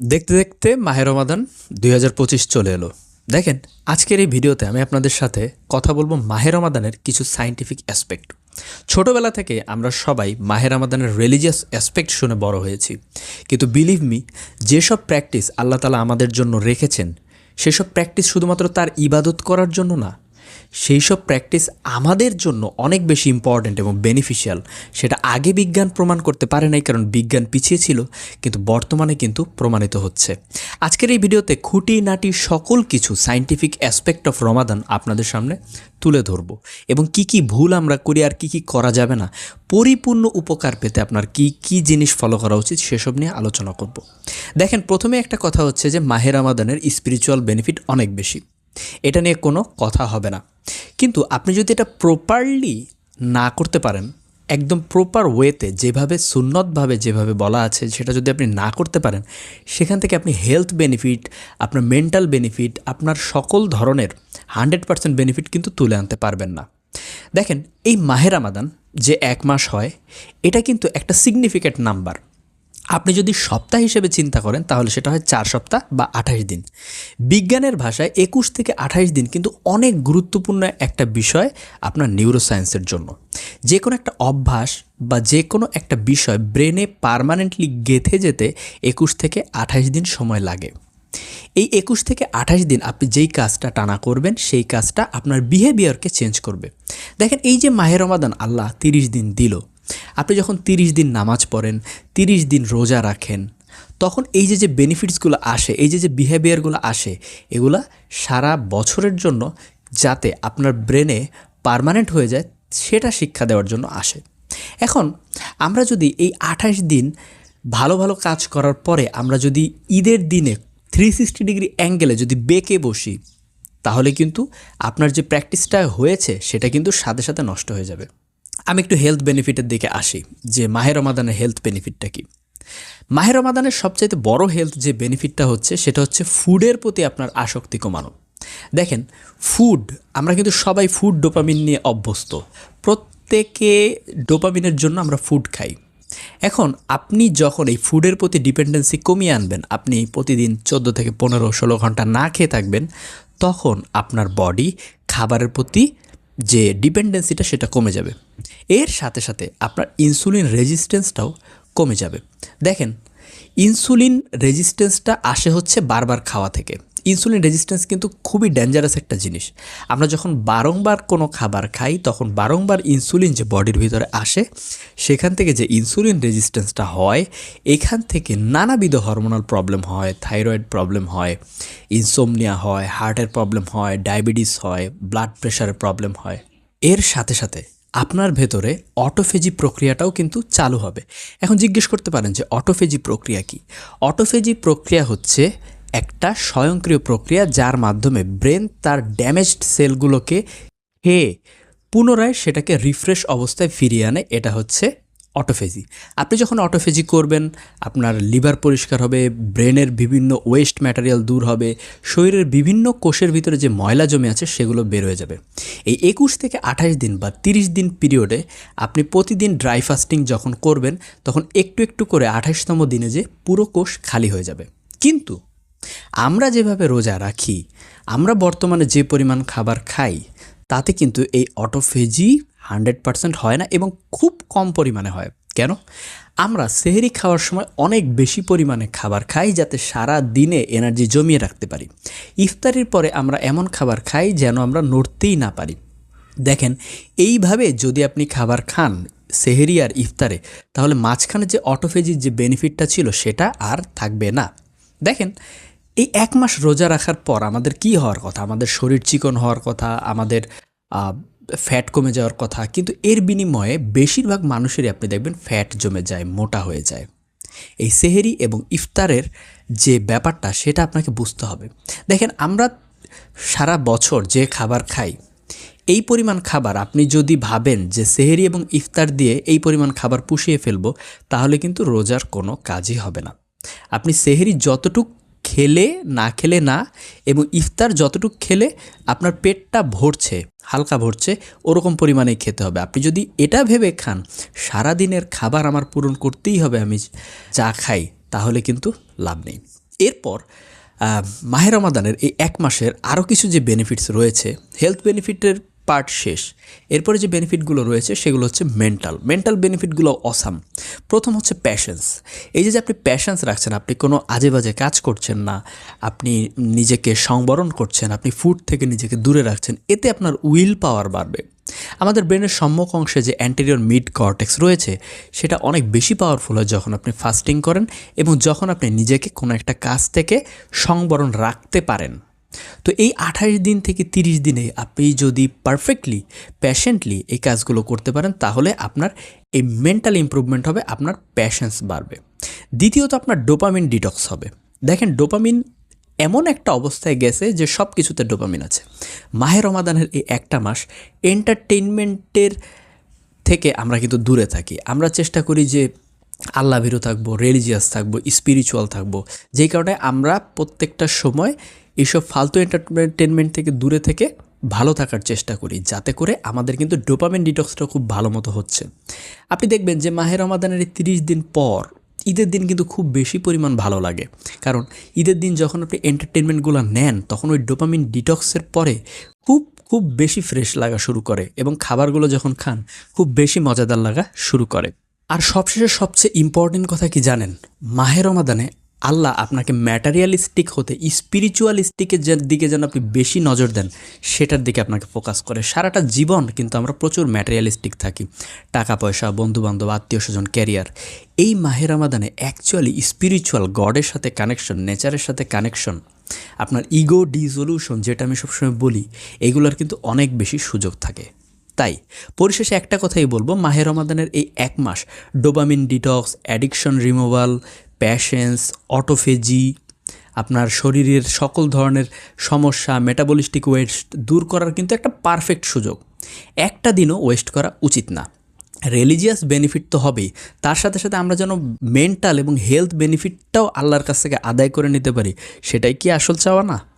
দেখতে দেখতে মাহে রমাদান দুই হাজার পঁচিশ চলে এলো। দেখেন, আজকের এই ভিডিওতে আমি আপনাদের সাথে কথা বলব মাহে রমাদানের কিছু সায়েন্টিফিক অ্যাসপেক্ট ছোটবেলা থেকে আমরা সবাই মাহের রমাদানের রিলিজিয়াস অ্যাসপেক্ট শুনে বড় হয়েছি। কিন্তু বিলিভ মি যেসব প্র্যাকটিস আল্লাহ তালা আমাদের জন্য রেখেছেন, সেসব প্র্যাকটিস শুধুমাত্র তার ইবাদত করার জন্য না সেই সব প্র্যাকটিস আমাদের জন্য অনেক বেশি ইম্পর্ট্যান্ট এবং বেনিফিশিয়াল সেটা আগে বিজ্ঞান প্রমাণ করতে পারে নাই, কারণ বিজ্ঞান পিছিয়ে ছিল, কিন্তু বর্তমানে কিন্তু প্রমাণিত হচ্ছে। আজকের এই ভিডিওতে খুঁটিনাটি সকল কিছু সায়েন্টিফিক অ্যাসপেক্ট অফ রমাদান আপনাদের সামনে তুলে ধরবো। এবং কি কি ভুল আমরা করি আর কি কি করা যাবে না, পরিপূর্ণ উপকার পেতে আপনার কি কি জিনিস ফলো করা উচিত সেসব নিয়ে আলোচনা করব। দেখেন, প্রথমে একটা কথা হচ্ছে যে মাহের রমাদানের স্পিরিচুয়াল বেনিফিট অনেক বেশি। এটা নিয়ে কোনো কথা হবে না। কিন্তু আপনি যদি এটা প্রপারলি না করতে পারেন, একদম প্রপার ওয়েতে যেভাবে সুন্নতভাবে, যেভাবে বলা আছে, সেটা যদি আপনি না করতে পারেন, সেখান থেকে আপনি হেলথ বেনিফিট আপনার মেন্টাল বেনিফিট আপনার সকল ধরনের হান্ড্রেড পার্সেন্ট বেনিফিট কিন্তু তুলে আনতে পারবেন না। দেখেন, এই মাহের আমাদান যে এক মাস হয়, এটা কিন্তু একটা সিগনিফিক্যান্ট নাম্বার আপনি যদি সপ্তাহ হিসেবে চিন্তা করেন, তাহলে সেটা হয় চার সপ্তাহ বা আঠাশ দিন। বিজ্ঞানের ভাষায় একুশ থেকে আঠাশ দিন কিন্তু অনেক গুরুত্বপূর্ণ একটা বিষয় আপনার নিউরোসায়েন্সের জন্য। যে কোনো একটা অভ্যাস বা যে কোনো একটা বিষয় ব্রেনে পারমানেন্টলি গেঁথে যেতে একুশ থেকে আঠাশ দিন সময় লাগে। এই একুশ থেকে আঠাশ দিন আপনি যেই কাজটা টানা করবেন, সেই কাজটা আপনার বিহেভিয়ারকে চেঞ্জ করবে। দেখেন এই যে মাহের রমাদান আল্লাহ তিরিশ দিন দিল আপনি যখন তিরিশ দিন নামাজ পড়েন, তিরিশ দিন রোজা রাখেন, তখন এই যে যে বেনিফিটসগুলো আসে, এই যে যে বিহেভিয়ারগুলো আসে, এগুলা সারা বছরের জন্য যাতে আপনার ব্রেনে পারমানেন্ট হয়ে যায়, সেটা শিক্ষা দেওয়ার জন্য আসে। এখন আমরা যদি এই আঠাশ দিন ভালো ভালো কাজ করার পরে আমরা যদি ঈদের দিনে থ্রি সিক্সটি ডিগ্রি অ্যাঙ্গেলে যদি বেঁকে বসি, তাহলে কিন্তু আপনার যে প্র্যাকটিসটা হয়েছে, সেটা কিন্তু সাথে সাথে নষ্ট হয়ে যাবে। আমি একটু হেলথ বেনিফিটের দিকে আসি, যে মাহের রমাদানের হেলথ বেনিফিটটা কি? মাহের রমাদানের সবচাইতে বড় হেলথ যে বেনিফিটটা হচ্ছে, সেটা হচ্ছে ফুডের প্রতি আপনার আসক্তি কমানো। দেখেন ফুড আমরা কিন্তু সবাই ফুড ডোপামিন নিয়ে অভ্যস্ত। প্রত্যেকে ডোপামিনের জন্য আমরা ফুড খাই। এখন আপনি যখন এই ফুডের প্রতি ডিপেন্ডেন্সি কমিয়ে আনবেন, আপনি প্রতিদিন চোদ্দ থেকে পনেরো, ষোলো ঘণ্টা না খেয়ে থাকবেন, তখন আপনার বডি খাবারের প্রতি যে ডিপেন্ডেন্সিটা সেটা কমে যাবে। এর সাথে সাথে আপনার ইনসুলিন রেজিস্ট্যান্সটাও কমে যাবে। দেখেন, ইনসুলিন রেজিস্ট্যান্সটা আসে হচ্ছে বারবার খাওয়া থেকে। ইনসুলিন রেজিস্ট্যান্স কিন্তু খুবই ডেঞ্জারাস একটা জিনিস। আমরা যখন বারংবার কোনো খাবার খাই, তখন বারংবার ইনসুলিন যে বডির ভিতরে আসে, সেখান থেকে যে ইনসুলিন রেজিস্ট্যান্সটা হয়, এখান থেকে নানাবিধ হরমোনাল প্রবলেম হয়, থাইরয়েড প্রবলেম হয়, ইনসোমনিয়া হয়, হার্টের প্রবলেম হয়, ডায়াবেটিস হয়, ব্লাড প্রেশারের প্রবলেম হয়। এর সাথে সাথে আপনার ভেতরে অটোফেজি প্রক্রিয়াটাও কিন্তু চালু হবে। এখন জিজ্ঞেস করতে পারেন যে অটোফেজি প্রক্রিয়া কি? অটোফেজি প্রক্রিয়া হচ্ছে একটা স্বয়ংক্রিয় প্রক্রিয়া যার মাধ্যমে ব্রেন তার ড্যামেজড সেলগুলোকে, হে, পুনরায় সেটাকে রিফ্রেশ অবস্থায় ফিরিয়ে আনে, এটা হচ্ছে অটোফেজি। আপনি যখন অটোফেজি করবেন, আপনার লিভার পরিষ্কার হবে, ব্রেনের বিভিন্ন ওয়েস্ট ম্যাটেরিয়াল দূর হবে, শরীরের বিভিন্ন কোষের ভিতরে যে ময়লা জমে আছে সেগুলো বের হয়ে যাবে। এই একুশ থেকে আঠাশ দিন বা তিরিশ দিন পিরিয়ডে আপনি প্রতিদিন ড্রাই ফাস্টিং যখন করবেন, তখন একটু একটু করে আঠাশতম দিনে যে পুরো কোষ খালি হয়ে যাবে। কিন্তু আমরা যেভাবে রোজা রাখি, আমরা বর্তমানে যে পরিমাণ খাবার খাই, তাতে কিন্তু এই অটোফেজি হান্ড্রেড পারসেন্ট হয় না এবং খুব কম পরিমাণে হয়। কেন? আমরা সেহেরি খাওয়ার সময় অনেক বেশি পরিমাণে খাবার খাই যাতে সারা দিনে এনার্জি জমিয়ে রাখতে পারি। ইফতারির পরে আমরা এমন খাবার খাই যেন আমরা নড়তেই না পারি। দেখেন, এইভাবে যদি আপনি খাবার খান সেহেরি আর ইফতারে, তাহলে মাঝখানে যে অটোফেজির যে বেনিফিটটা ছিল সেটা আর থাকবে না। দেখেন এই এক মাস রোজা রাখার পর আমাদের কি হওয়ার কথা? আমাদের শরীর চিকন হওয়ার কথা, আমাদের ফ্যাট কমে যাওয়ার কথা। কিন্তু এর বিনিময়ে বেশিরভাগ মানুষেরই আপনি দেখবেন ফ্যাট জমে যায়, মোটা হয়ে যায়। এই সেহেরি এবং ইফতারের যে ব্যাপারটা, সেটা আপনাকে বুঝতে হবে। দেখেন, আমরা সারা বছর যে খাবার খাই, এই পরিমাণ খাবার আপনি যদি ভাবেন যে সেহেরি এবং ইফতার দিয়ে এই পরিমাণ খাবার পুষিয়ে ফেলব, তাহলে কিন্তু রোজার কোনো কাজই হবে না। আপনি সেহেরি যতটুক খেলে, না খেলে না এবং ইফতার যতটুকু খেলে আপনার পেটটা ভরছে, হালকা ভরছে, ওরকম পরিমাণেই খেতে হবে। আপনি যদি এটা ভেবে খান সারা দিনের খাবার আমার পূরণ করতেই হবে, আমি যা খাই, তাহলে কিন্তু লাভ নেই। এরপর মাহের মাহে রমাদানের এই এক মাসের আরও কিছু যে বেনিফিটস রয়েছে হেলথ বেনিফিটের পার্ট শেষ। এরপরে যে বেনিফিটগুলো রয়েছে, সেগুলো হচ্ছে মেন্টাল মেন্টাল বেনিফিটগুলো অসাম প্রথম হচ্ছে প্যাশন্স এই যে আপনি প্যাশন্স রাখছেন, আপনি কোনো আজে বাজে কাজ করছেন না, আপনি নিজেকে সংবরণ করছেন, আপনি ফুড থেকে নিজেকে দূরে রাখছেন, এতে আপনার উইল পাওয়ার বাড়বে। আমাদের ব্রেনের সম্মুখ অংশে যে অ্যান্টেরিয়র মিড কর্টেক্স রয়েছে, সেটা অনেক বেশি পাওয়ারফুল হয় যখন আপনি ফাস্টিং করেন এবং যখন আপনি নিজেকে কোনো একটা কাজ থেকে সংবরণ রাখতে পারেন। তো এই আঠাশ দিন থেকে তিরিশ দিনে আপনি যদি পারফেক্টলি প্যাশেন্টলি এই কাজগুলো করতে পারেন, তাহলে আপনার এই মেন্টাল ইমপ্রুভমেন্ট হবে, আপনার প্যাশেন্স বাড়বে। দ্বিতীয়ত আপনার ডোপামিন ডিটক্স হবে। দেখেন ডোপামিন এমন একটা অবস্থায় গেছে যে সব কিছুতে ডোপামিন আছে। মাহের রমাদানের এই একটা মাস এন্টারটেইনমেন্টের থেকে আমরা কিন্তু দূরে থাকি। আমরা চেষ্টা করি যে আল্লাভীরু থাকব রিলিজিয়াস থাকব স্পিরিচুয়াল থাকব। যেই কারণে আমরা প্রত্যেকটা সময় এইসব ফালতু এন্টারটেনমেন্ট থেকে দূরে থেকে ভালো থাকার চেষ্টা করি, যাতে করে আমাদের কিন্তু ডোপামিন ডিটক্সটা খুব ভালো মতো হচ্ছে। আপনি দেখবেন যে মাহের রমাদানের তিরিশ দিন পর ঈদের দিন কিন্তু খুব বেশি পরিমাণ ভালো লাগে। কারণ ঈদের দিন যখন আপনি এন্টারটেনমেন্টগুলো নেন, তখন ওই ডোপামিন ডিটক্সের পরে খুব খুব বেশি ফ্রেশ লাগা শুরু করে এবং খাবারগুলো যখন খান, খুব বেশি মজাদার লাগা শুরু করে। আর সবশেষে সবচেয়ে ইম্পর্টেন্ট কথা কি জানেন? মাহের রমাদানে আল্লাহ আপনাকে ম্যাটারিয়ালিস্টিক হতে স্পিরিচুয়ালিস্টিকের যে দিকে যেন আপনি বেশি নজর দেন, সেটার দিকে আপনাকে ফোকাস করে। সারাটা জীবন কিন্তু আমরা প্রচুর ম্যাটেরিয়ালিস্টিক থাকি। টাকা পয়সা, বন্ধুবান্ধব, আত্মীয় স্বজন ক্যারিয়ার এই মাহের রমাদানে অ্যাকচুয়ালি স্পিরিচুয়াল গডের সাথে কানেকশন নেচারের সাথে কানেকশন আপনার ইগো ডিজলিউশন যেটা আমি সবসময় বলি, এগুলোর কিন্তু অনেক বেশি সুযোগ থাকে। তাই, পরিশেষে একটা কথাই বলব, মাহে রমাদানের এই এক মাস dopamine detox addiction removal patience, autophagy, আপনার শরীরের সকল ধরনের সমস্যা, মেটাবলিস্টিক ওয়েস্ট দূর করার কিন্তু একটা পারফেক্ট সুযোগ। একটা দিনও ওয়েস্ট করা উচিত না। রিলিজিয়াস বেনিফিট তো হবেই। তার সাথে সাথে আমরা যেন মেন্টাল এবং হেলথ বেনিফিটটাও আল্লাহর কাছ থেকে আদায় করে নিতে পারি, সেটাই কি আসল চাওয়া না?